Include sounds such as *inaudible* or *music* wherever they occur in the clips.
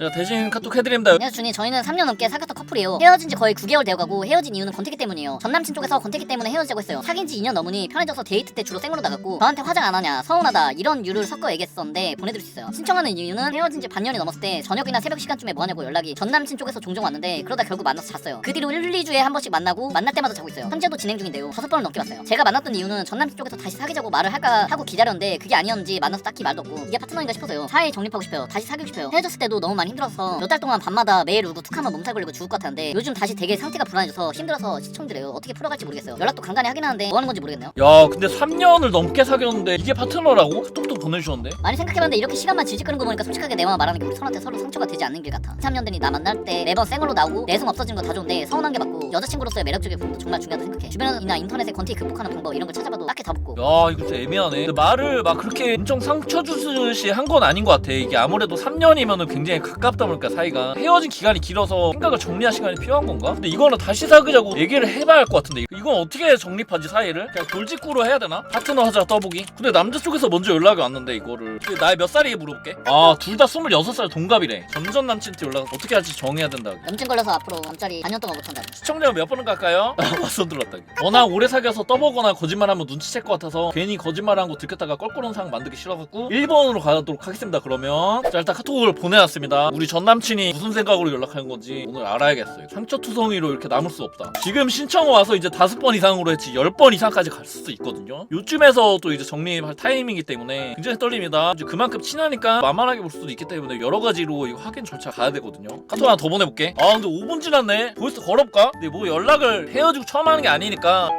제가 대신 카톡 해드립니다. 안녕하세요 준이 저희는 3년 넘게 사귀었던 커플이에요. 헤어진 지 거의 9개월 되어가고 헤어진 이유는 권태기 때문이에요. 전 남친 쪽에서 권태기 때문에 헤어지자고 했어요. 사귄 지 2년 넘으니 편해져서 데이트 때 주로 생으로 나갔고 저한테 화장 안 하냐 서운하다 이런 이유를 섞어 얘기했었는데 보내드릴 수 있어요. 신청하는 이유는 헤어진 지 반년이 넘었을 때 저녁이나 새벽 시간쯤에 뭐하냐고 연락이 전 남친 쪽에서 종종 왔는데 그러다 결국 만나서 잤어요. 그 뒤로 1, 2주에 한 번씩 만나고 만날 때마다 자고 있어요. 현재도 진행 중인데요. 다섯 번을 넘게 봤어요. 제가 만났던 이유는 전 남친 쪽에서 다시 사귀자고 말을 할까 하고 기다렸는데 그게 아니었는지 만나서 딱히 말도 없고 이게 파트너인가 싶어서요. 사이 정립하고 싶어요. 다시 사귀고 싶어요. 헤어졌을 때도 너무 많이 힘들어서 몇 달 동안 밤마다 매일 울고 툭하면 몸살 걸리고 죽을 것 같았는데 요즘 다시 되게 상태가 불안해져서 힘들어서 시청드려요. 어떻게 풀어갈지 모르겠어요. 연락도 간간히 하긴 하는데 뭐 하는 건지 모르겠네요. 야 근데 3년을 넘게 사귀었는데 이게 파트너라고? 카톡도 보내주셨는데? 많이 생각해봤는데 이렇게 시간만 질질 끄는 거 보니까 솔직하게 내 마음 말하는 게 우리 서로한테 서로 상처가 되지 않는 길 같아. 3년 되니? 나 만날 때 매번 생얼로 나오고 내성 없어지는 거다 좋은데 서운한 게 맞고 여자친구로서의 매력적인 부분도 정말 중요하다 생각해. 주변이나 인터넷에 건티 극복하는 방법 이런 걸 찾아봐도 딱히 다 없고. 야 이거 진짜 애매하네. 근데 말을 막 그렇게 엄청 상처 주듯이 한 건 아닌 것 같아. 이게 아무래도 3년이면은 굉장히 가깝다 보니까 사이가 헤어진 기간이 길어서 생각을 정리할 시간이 필요한 건가? 근데 이거는 다시 사귀자고 얘기를 해봐야 할 것 같은데 이건 어떻게 정립하지 사이를? 그냥 돌직구로 해야 되나? 파트너 하자 떠보기 근데 남자 쪽에서 먼저 연락이 왔는데 이거를 나이 몇 살이 물어볼게 아 둘 다 26살 동갑이래 전전 남친한테 연락 어떻게 할지 정해야 된다 염증 걸려서 앞으로 잠자리 4년 동안 못 한다 시청자가 몇 번은 갈까요? *laughs* 맞선 들었다. 워낙 오래 사귀어서 떠보거나 거짓말하면 눈치챌 것 같아서 괜히 거짓말한 거 들켰다가 껄끄러운 상황 만들기 싫어갖고 1번으로 가도록 하겠습니다. 그러면 자 일단 카톡을 보내놨습니다. 우리 전 남친이 무슨 생각으로 연락하는 건지 오늘 알아야겠어요. 상처투성이로 이렇게 남을 수 없다. 지금 신청 와서 이제 다섯 번 이상으로 했지 열 번 이상까지 갈 수도 있거든요. 요쯤에서 또 이제 정리할 타이밍이기 때문에 굉장히 떨립니다. 이제 그만큼 친하니까 만만하게 볼 수도 있기 때문에 여러 가지로 이거 확인 절차 가야 되거든요. 카톡 하나 더 보내볼게. 아 근데 5분 지났네. 보이스 걸어볼까? 근데 뭐 연락을 헤어지고 처음 하는 게 아니니까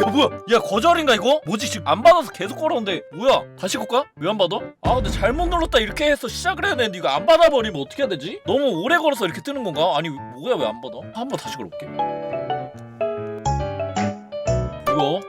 뭐야 뭐야 야 거절인가 이거? 뭐지 지금 안 받아서 계속 걸었는데 뭐야 다시 걸까? 왜 안 받아? 아 근데 잘못 눌렀다 이렇게 해서 시작을 해야 되는데 이거 안 받아버리면 어떻게 해야 되지? 너무 오래 걸어서 이렇게 뜨는 건가? 아니 뭐야 왜 안 받아? 한번 다시 걸어볼게 이거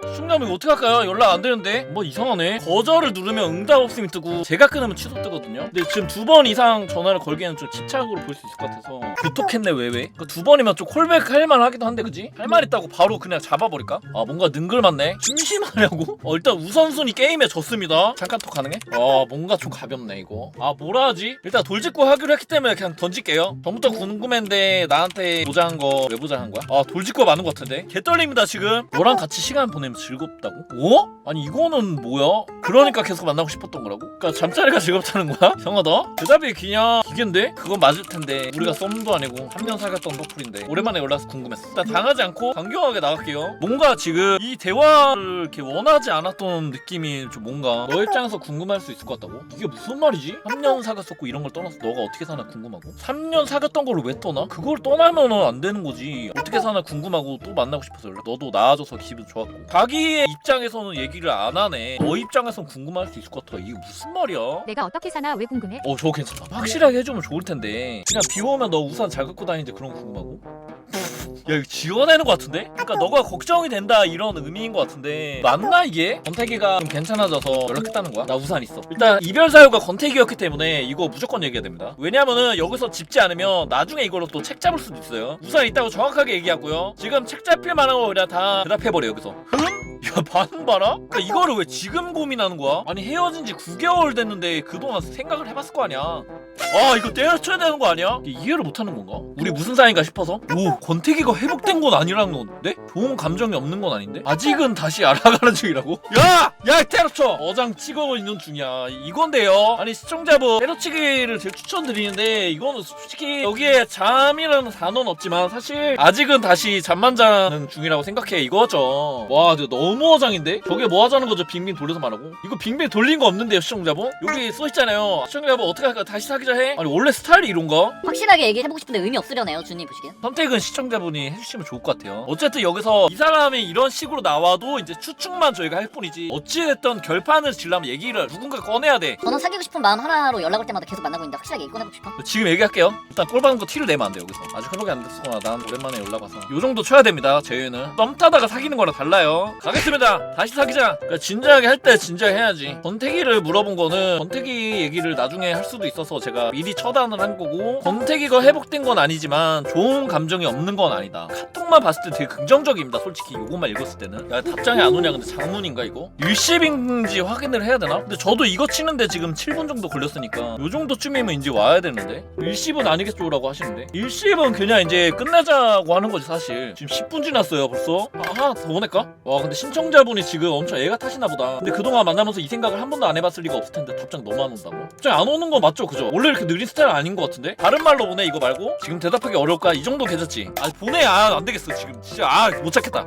이거 어떻게 할까요? 연락 안 되는데 뭐 이상하네 거절을 누르면 응답 없음이 뜨고 제가 끊으면 취소 뜨거든요 근데 지금 두 번 이상 전화를 걸기에는 좀 집착으로 볼 수 있을 것 같아서 구톡했네 왜 왜? 그러니까 두 번이면 좀 콜백 할 만 하기도 한데 그지? 할 말 있다고 바로 그냥 잡아버릴까? 아 뭔가 능글맞네 심심하냐고? 어 일단 우선순위 게임에 졌습니다 잠깐 톡 가능해? 아 뭔가 좀 가볍네 이거 아 뭐라 하지? 일단 돌직구 하기로 했기 때문에 그냥 던질게요 전부터 궁금했는데 나한테 보자한 거왜 보자한 거야? 아 돌직구가 많은 것 같은데 개 떨립니다 지금 너랑 같이 시간 보내면 즐겁다고? 어? 아니 이거는 뭐야? 그러니까 계속 만나고 싶었던 거라고? 그러니까 잠자리가 즐겁다는 거야? *laughs* 이상하다 대답이 그냥 기계인데? 그건 맞을 텐데 우리가 썸도 아니고 3년 사귀었던 커플인데 오랜만에 연락해서 궁금했어 일단 당하지 않고 강경하게 나갈게요 뭔가 지금 이 대화를 이렇게 원하지 않았던 느낌이 좀 뭔가 너 입장에서 궁금할 수 있을 것 같다고? 이게 무슨 말이지? 3년 사귀었었고 이런 걸 떠나서 너가 어떻게 사나 궁금하고 3년 사귀었던 걸 왜 떠나? 그걸 떠나면은 안 되는 거지 어떻게 사나 궁금하고 또 만나고 싶어서 연락 너도 나아져서 기분 좋았고 자기의 입장에서는 얘기를 안 하네. 너 입장에서는 궁금할 수 있을 것 같아 이게 무슨 말이야? 내가 어떻게 사나? 왜 궁금해? 어 저거 괜찮다. 확실하게 해주면 좋을 텐데. 그냥 비 오면 너 우산 잘 갖고 다니는데 그런 거 궁금하고 야 이거 지어내는 것 같은데? 그러니까 너가 걱정이 된다 이런 의미인 것 같은데 맞나 이게? 권태기가 좀 괜찮아져서 연락했다는 거야? 나 우산 있어 일단 이별 사유가 권태기였기 때문에 이거 무조건 얘기해야 됩니다 왜냐면은 여기서 짚지 않으면 나중에 이걸로 또 책 잡을 수도 있어요 우산 있다고 정확하게 얘기하고요 지금 책 잡힐 만한 거 그냥 다 대답해버려 여기서 흥? 야 반응 봐라? 그러니까 이거를 왜 지금 고민하는 거야? 아니 헤어진 지 9개월 됐는데 그동안 생각을 해봤을 거 아니야 아 이거 때려쳐야 되는 거 아니야? 이해를 못하는 건가? 우리 무슨 사이인가 싶어서 오 권태기가 회복된 건 아니라는 건데? 좋은 감정이 없는 건 아닌데? 아직은 다시 알아가는 중이라고? *laughs* 야! 야 때려쳐! 어장 찍어 있는 중이야 이건데요 아니 시청자분 때려치기를 제일 추천드리는데 이거는 솔직히 여기에 잠이라는 단어는 없지만 사실 아직은 다시 잠만 자는 중이라고 생각해 이거죠 와 근데 너무 어장인데? 저게 뭐 하자는 거죠 빙빙 돌려서 말하고 이거 빙빙 돌린 거 없는데요 시청자분? 여기 써있잖아요 시청자분 어떻게 할까 다시 사귀자 해? 아니 원래 스타일이 이런가? 확실하게 얘기해보고 싶은데 의미 없으려네요 준이 보시기엔 선택은 시청자분이 해주시면 좋을 것 같아요. 어쨌든 여기서 이 사람이 이런 식으로 나와도 이제 추측만 저희가 할 뿐이지 어찌됐든 결판을 질려면 얘기를 누군가 꺼내야 돼. 저는 사귀고 싶은 마음 하나로 연락 올 때마다 계속 만나고 있는데 확실하게 얘기 꺼내고 싶어 지금 얘기할게요. 일단 꼴 받은 거 티를 내면 안 돼 여기서. 아직 회복이 안 됐거나 난 오랜만에 연락 와서 요 정도 쳐야 됩니다. 제외는 썸 타다가 사귀는 거랑 달라요. 가겠습니다. 다시 사귀자. 그러니까 진지하게 할 때 진지하게 해야지. 권태기를 물어본 거는 권태기 얘기를 나중에 할 수도 있어서 제가 제가 미리 처단을 한 거고 권태기가 회복된 건 아니지만 좋은 감정이 없는 건 아니다 카톡만 봤을 때 되게 긍정적입니다 솔직히 요것만 읽었을 때는 야 답장이 안 오냐 근데 장문인가 이거? 일시빙지 확인을 해야 되나? 근데 저도 이거 치는데 지금 7분 정도 걸렸으니까 요 정도쯤이면 이제 와야 되는데 일시분 아니겠죠 라고 하시는데 일시분 그냥 이제 끝내자고 하는 거지 사실 지금 10분 지났어요 벌써 아, 하나 더 보낼까? 와 근데 신청자분이 지금 엄청 애가 타시나 보다 근데 그동안 만나면서 이 생각을 한 번도 안 해봤을 리가 없을 텐데 답장 너무 안 온다고? 답장 안 오는 거 맞죠 그죠? 원래 이렇게 느린 스타일 아닌 것 같은데? 다른 말로 보내 이거 말고? 지금 대답하기 어려울까? 이 정도 괜찮지? 아 보내 아 안 되겠어 지금. 진짜 아 못 찾겠다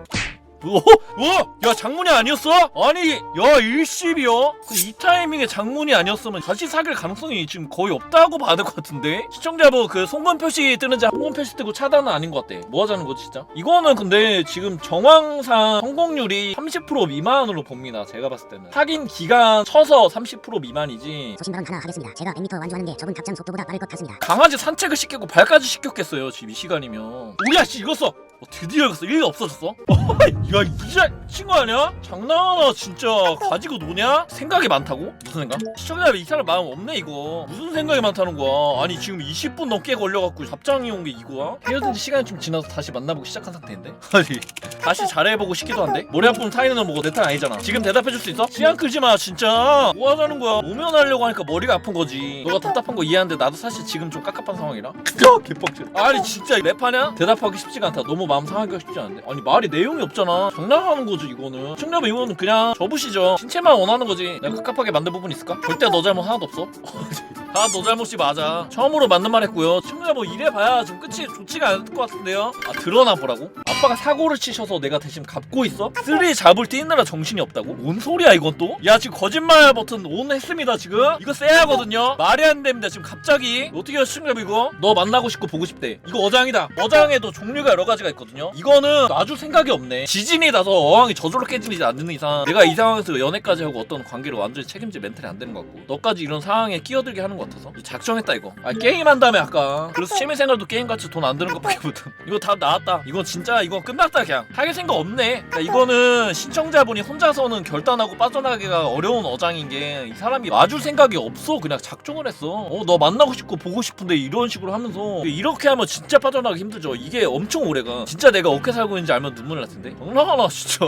오, 오, 야 장문이 아니었어? 아니, 야 일십이요? 그이 타이밍에 장문이 아니었으면 다시 사귈 가능성이 지금 거의 없다고 봐야 될것 같은데? 시청자분 그 송건 표시 뜨는지 송건 표시 뜨고 차단은 아닌 것 같대. 뭐 하자는 거지 진짜? 이거는 근데 지금 정황상 성공률이 30% 미만으로 봅니다. 제가 봤을 때는 확인 기간 쳐서 30% 미만이지. 소신 발언 하나 하겠습니다. 제가 100m 완주하는 게 저분 답장 속도보다 빠를 것 같습니다. 강아지 산책을 시키고 발까지 시켰겠어요 지금 이 시간이면 우리야 씨 읽었어 어, 드디어 읽었어 일이 없어졌어? *laughs* 야 이자 친구 아니야? 장난하나 진짜 가지고 노냐? 생각이 많다고? 무슨 생각? 시청자들 이 사람 마음 없네 이거 무슨 생각이 많다는 거야 아니 지금 20분 넘게 걸려갖고 답장이 온 게 이거야? 헤어진 지 시간이 좀 지나서 다시 만나보고 시작한 상태인데? 아니 다시 잘해보고 싶기도 한데? 머리 아프면 타이는 뭐고 내 탓 아니잖아 지금 대답해줄 수 있어? 시간 끌지 마 진짜 뭐 하자는 거야 모면하려고 하니까 머리가 아픈 거지 너가 답답한 거 이해하는데 나도 사실 지금 좀 깝깝한 상황이라 야 개빡쳐 아니 진짜 랩하냐? 대답하기 쉽지가 않다 너무 마음 상하기가 쉽지 않은데 아니 말이 내용이 없잖아 장난하는 거지 이거는. 청렴 이거는 그냥 접으시죠. 신체만 원하는 거지. 내가 깝깝하게 만든 부분 있을까? 절대 너 잘못 하나도 없어 *laughs* 다 너 잘못이 맞아. 처음으로 맞는 말 했고요. 친구야 뭐 이래봐야 좀 끝이 좋지가 않을 것 같은데요. 아 드러나 보라고? 아빠가 사고를 치셔서 내가 대신 갚고 있어? 쓰리 잡을 뛰느라 정신이 없다고? 뭔 소리야 이건 또? 야 지금 거짓말 버튼 온 했습니다 지금. 이거 세야 하거든요. 말이 안 됩니다 지금 갑자기. 어떻게 해요 친구야 이거? 너 만나고 싶고 보고 싶대. 이거 어장이다. 어장에도 종류가 여러 가지가 있거든요. 이거는 놔줄 생각이 없네. 지진이 나서 어항이 저절로 깨지지 않는 이상 내가 이 상황에서 연애까지 하고 어떤 관계를 완전히 책임질 멘탈이 안 되는 것 같고 너까지 이런 상황에 끼어들게 하는 것 같아서? 작정했다 이거. 아 게임 한 다음에 아까. 그래서 취미생활도 게임같이 돈 안 드는 것밖에 못해 *laughs* 이거 다 나왔다. 이건 진짜 이거 끝났다 그냥. 하게 생각 없네. 그러니까 이거는 신청자분이 혼자서는 결단하고 빠져나가기가 어려운 어장인 게 이 사람이 와줄 생각이 없어. 그냥 작정을 했어. 어 너 만나고 싶고 보고 싶은데 이런 식으로 하면서. 이렇게 하면 진짜 빠져나가기 힘들죠. 이게 엄청 오래가. 진짜 내가 어떻게 살고 있는지 알면 눈물 날 텐데. 장난하나 진짜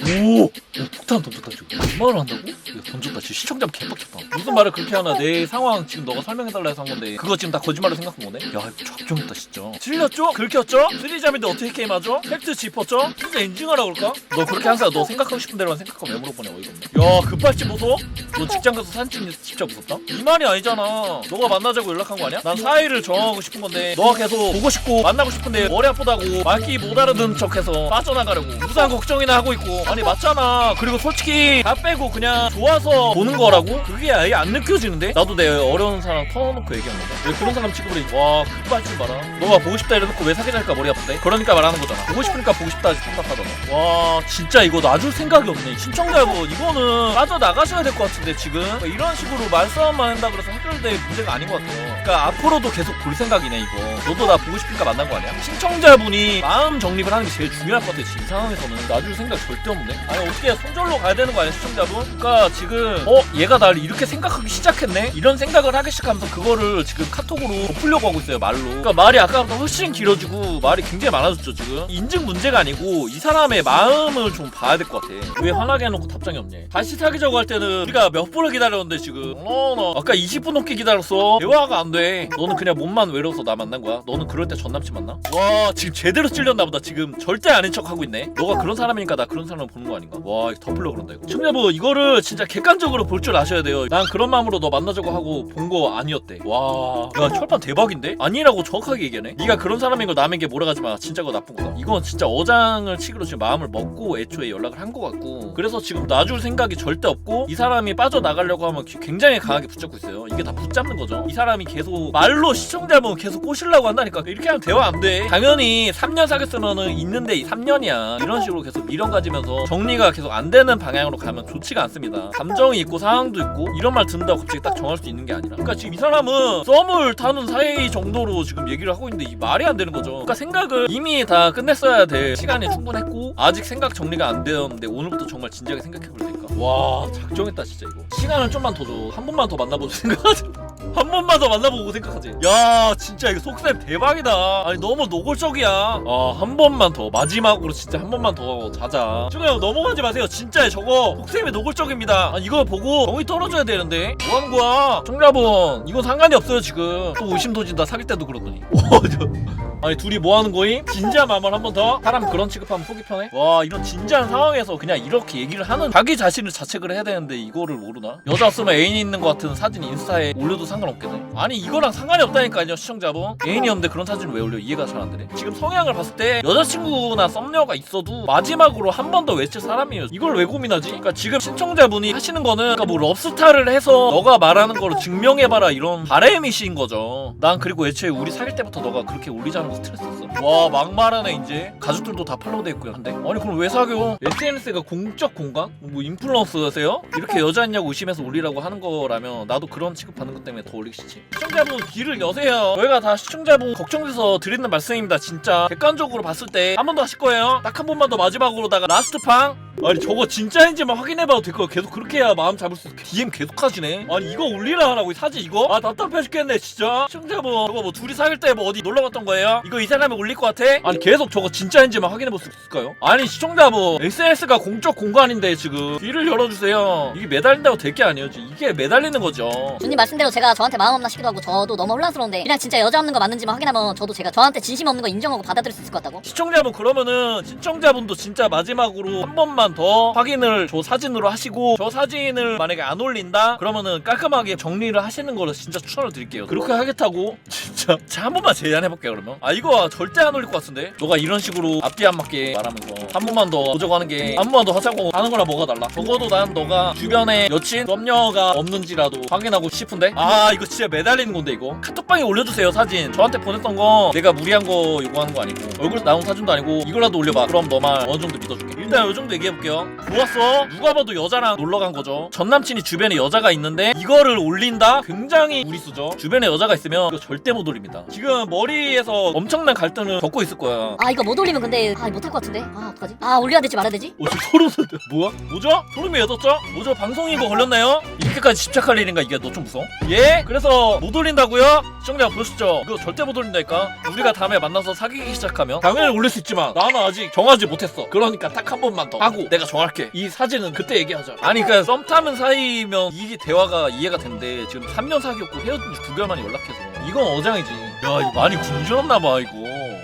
오! 오 폭탄 던졌다 지금 그 말을 한다고? 이거 던졌다 지금 시청자 개빡쳤다 무슨 말을 그렇게 하나 내 상황 지금 너가 설명해달라 해서 한 건데 그거 지금 다 거짓말로 생각한 거네? 야 이거 작정했다 진짜 틀렸죠? 긁혔죠? 쓰리잡인데 어떻게 게임하죠? 팩트 짚었죠? 진짜 인증하라 그럴까? 너 그렇게 항상 너 생각하고 싶은 대로만 생각하면 왜 물어보냐 어이가 없네 야 급발진 보소? 너 직장 가서 찍는 진짜 무섭다? 이 말이 아니잖아 너가 만나자고 연락한 거 아니야? 난 사이를 정하고 싶은 건데 너가 계속 보고 싶고 만나고 싶은데 머리 아프다고 말귀 못 알아듣는 척해서 빠져나가려고 무사한 걱정이나 하고 있고 아니 맞잖아. 그리고 솔직히 다 빼고 그냥 좋아서 보는 거라고? 그게 아예 안 느껴지는데? 나도 내 어려운 사람 털어놓고 얘기한 건데 왜 그런 사람 취급을 해? 와 급발진 봐라. 너가 보고 싶다 이래놓고 왜 사귀자 니까 머리 아프대? 그러니까 말하는 거잖아. 보고 싶으니까 보고 싶다 하지 답답하잖아 와 진짜 이거 놔줄 생각이 없네. 신청자분 이거는 빠져나가셔야 될 것 같은데 지금? 그러니까 이런 식으로 말싸움만 한다 그래서 해결될 문제가 아닌 것 같아요. 그러니까 앞으로도 계속 볼 생각이네 이거. 너도 나 보고 싶으니까 만난 거 아니야? 신청자분이 마음 정립을 하는 게 제일 중요할 것 같아 지금 이 상황에서는. 놔줄 생각 절대 없 네. 아니 어떻게 손절로 가야 되는 거 아니야 시청자분? 그러니까 지금 어 얘가 나를 이렇게 생각하기 시작했네? 이런 생각을 하기 시작하면서 그거를 지금 카톡으로 덮으려고 하고 있어요 말로. 그러니까 말이 아까보다 훨씬 길어지고 말이 굉장히 많아졌죠 지금. 인증 문제가 아니고 이 사람의 마음을 좀 봐야 될 것 같아. 왜 화나게 해놓고 답장이 없냐 다시 사귀자고 할 때는 우리가 몇 분을 기다렸는데 지금? 어나 아까 20분 넘게 기다렸어. 대화가 안 돼. 너는 그냥 몸만 외로워서 나 만난 거야. 너는 그럴 때 전 남친 만나? 와 지금 제대로 찔렸나 보다. 지금 절대 아닌 척 하고 있네. 너가 그런 사람이니까 나 그런 사람을 보는 거 아닌가? 와 이거 덮으려고 그런다 이거. 청자분 이거를 진짜 객관적으로 볼 줄 아셔야 돼요. 난 그런 마음으로 너 만나자고 하고 본 거 아니었대. 와 야 철판 대박인데? 아니라고 정확하게 얘기하네? 네가 그런 사람인 걸 남에게 몰아가지 마. 진짜 그거 나쁜 거다. 이건 진짜 어장을 치기로 지금 마음을 먹고 애초에 연락을 한 거 같고. 그래서 지금 놔줄 생각이 절대 없고 이 사람이 빠져 나가려고 하면 기- 굉장히 강하게 붙잡고 있어요. 이게 다 붙잡는 거죠? 이 사람이 계속 말로 시청자분 계속 꼬시려고 한다니까. 이렇게 하면 대화 안 돼. 당연히 3년 사귀었으면은 있는데 3년이야. 이런 식으로 계속 미련 가지면서 정리가 계속 안 되는 방향으로 가면 좋지가 않습니다. 감정이 있고 상황도 있고 이런 말 듣는다고 갑자기 딱 정할 수 있는 게 아니라. 그러니까 지금 이 사람은 썸을 타는 사이 정도로 지금 얘기를 하고 있는데 이 말이 안 되는 거죠. 그러니까 생각을 이미 다 끝냈어야 될 시간이 충분했고 아직 생각 정리가 안 되었는데 오늘부터 정말 진지하게 생각해 볼 테니까 와 작정했다 진짜 이거. 시간을 좀만 더 줘 한 번만 더 만나보자 생각하자. *laughs* 한 번만 더 만나보고 생각하지. 야 진짜 이거 속셈 대박이다. 아니 너무 노골적이야. 아한 번만 더. 마지막으로 진짜 한 번만 더 자자. 형 넘어가지 마세요. 진짜 저거 속셈이 노골적입니다. 아 이거 보고 정이 떨어져야 되는데. 뭐 하는 거야 청자분 이건 상관이 없어요 지금. 또 의심 도진다 사귈 때도 그러더니. *laughs* 와, 저- 아니 둘이 뭐 하는 거임? 진지한 마음을 한번 더? 사람 그런 취급하면 속이 편해? 와 이런 진지한 상황에서 그냥 이렇게 얘기를 하는 자기 자신을 자책을 해야 되는데 이거를 모르나? 여자 없으면 애인이 있는 것 같은 사진 인스타에 올려도 상관없겠네 아니 이거랑 상관이 없다니까요 시청자분 애인이 없는데 그런 사진을 왜 올려 이해가 잘 안 되네 지금 성향을 봤을 때 여자친구나 썸녀가 있어도 마지막으로 한 번 더 외칠 사람이에요 이걸 왜 고민하지? 그러니까 지금 시청자분이 하시는 거는 그러니까 뭐 럽스타를 해서 너가 말하는 거를 증명해봐라 이런 바램이신 거죠 난 그리고 애초에 우리 사귈 때부터 너가 그렇게 올리자는 거 스트레스였어. 와 막말하네 이제. 가족들도 다 팔로우 돼 있고요. 근데 아니 그럼 왜 사겨 SNS가 공적 공간? 뭐 인플루언서세요? 이렇게 여자 있냐고 의심해서 올리라고 하는 거라면 나도 그런 취급받는 것 때문에 더 올리기 싫지. 시청자분 귀를 여세요. 저희가 다 시청자분 걱정돼서 드리는 말씀입니다 진짜. 객관적으로 봤을 때 한 번 더 하실 거예요. 딱 한 번만 더 마지막으로다가 라스트 팡 아니 저거 진짜인지 만 확인해봐도 될 거야 계속 그렇게 해야 마음 잡을 수 있어 DM 계속 하시네 아니 이거 올리라 하라고 이 사진 이거? 아 답답해 죽겠네 진짜 시청자분 저거 뭐 둘이 사귈 때 뭐 어디 놀러 갔던 거예요? 이거 이 사람이 올릴 것 같아? 아니 계속 저거 진짜인지 만 확인해볼 수 있을까요? 아니 시청자분 SNS가 공적 공간인데 지금 귀를 열어주세요 이게 매달린다고 될 게 아니에요 지금 이게 매달리는 거죠 주님 말씀대로 제가 저한테 마음 없나 싶기도 하고 저도 너무 혼란스러운데 그냥 진짜 여자 없는 거 맞는지만 확인하면 저도 제가 저한테 진심 없는 거 인정하고 받아들일 수 있을 것 같다고? 시청자분 그러면은 시청자분도 진짜 마지막으로 한 번만 더 확인을 저 사진으로 하시고 저 사진을 만약에 안 올린다? 그러면은 깔끔하게 정리를 하시는 거를 진짜 추천을 드릴게요. 그렇게 하겠다고? *laughs* 진짜? 자 한 번만 제안해볼게요 그러면. 아 이거 절대 안 올릴 것 같은데? 너가 이런 식으로 앞뒤 안 맞게 말하면서 한 번만 더 보자고 하는 게 한 번만 더 하자고 하는 거랑 뭐가 달라? 적어도 난 너가 주변에 여친 썸녀가 없는지라도 확인하고 싶은데? 아 이거 진짜 매달리는 건데 이거? 카톡방에 올려주세요 사진. 저한테 보냈던 거 내가 무리한 거 요구하는 거 아니고 얼굴 나온 사진도 아니고 이거라도 올려봐. 그럼 너만 어느 정도 믿어줄게. 일단 요 정도 얘기해볼게 요 좋았어 누가 봐도 여자랑 놀러 간 거죠 전 남친이 주변에 여자가 있는데 이거를 올린다 굉장히 무리수죠 주변에 여자가 있으면 이거 절대 못 올립니다 지금 머리에서 엄청난 갈등을 겪고 있을 거야 아 이거 못 올리면 근데 아 못할 것 같은데 아 어떡하지? 아 올려야 될지 말아야 되지? 어, 지금 소름 돋아. 뭐야? 뭐죠? 소름이 돋았죠? 뭐죠? 방송이고 걸렸나요? 이렇게까지 집착할 일인가? 이게 너 좀 무서워? 예? 그래서 못 올린다고요? 시청자 보시죠. 이거 절대 못 올린다니까. 우리가 다음에 만나서 사귀기 시작하면 당연히 올릴 수 있지만 나는 아직 정하지 못했어. 그러니까 딱 한 번만 더 하고 내가 정할게. 이 사진은 그때 얘기하자. 아니 그러니까 썸 타는 사이면 이 대화가 이해가 되는데 지금 3년 사귀었고 헤어진 지 9개월 만에 연락해서 이건 어장이지. 야 이거 많이 군주였나 봐 이거.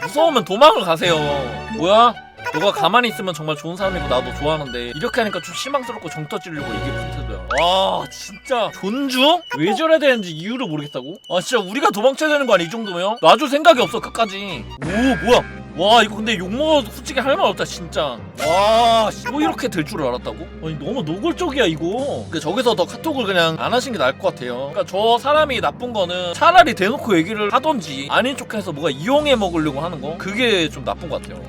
무서우면 도망을 가세요. 뭐야? 너가 가만히 있으면 정말 좋은 사람이고 나도 좋아하는데 이렇게 하니까 좀 실망스럽고 정 터지려고 이게 문제야 와 진짜 존중? 왜 저래야 되는지 이유를 모르겠다고? 아 진짜 우리가 도망쳐야 되는 거 아니야 이 정도면? 놔줄 생각이 없어 끝까지 오 뭐야 와 이거 근데 욕먹어도 솔직히 할 말 없다 진짜. 와뭐 이렇게 될 줄 알았다고? 아니 너무 노골적이야 이거. 그러니까 저기서 더 카톡을 그냥 안 하신 게 나을 것 같아요. 그러니까 저 사람이 나쁜 거는 차라리 대놓고 얘기를 하던지 아닌 척해서 뭐가 이용해 먹으려고 하는 거? 그게 좀 나쁜 것 같아요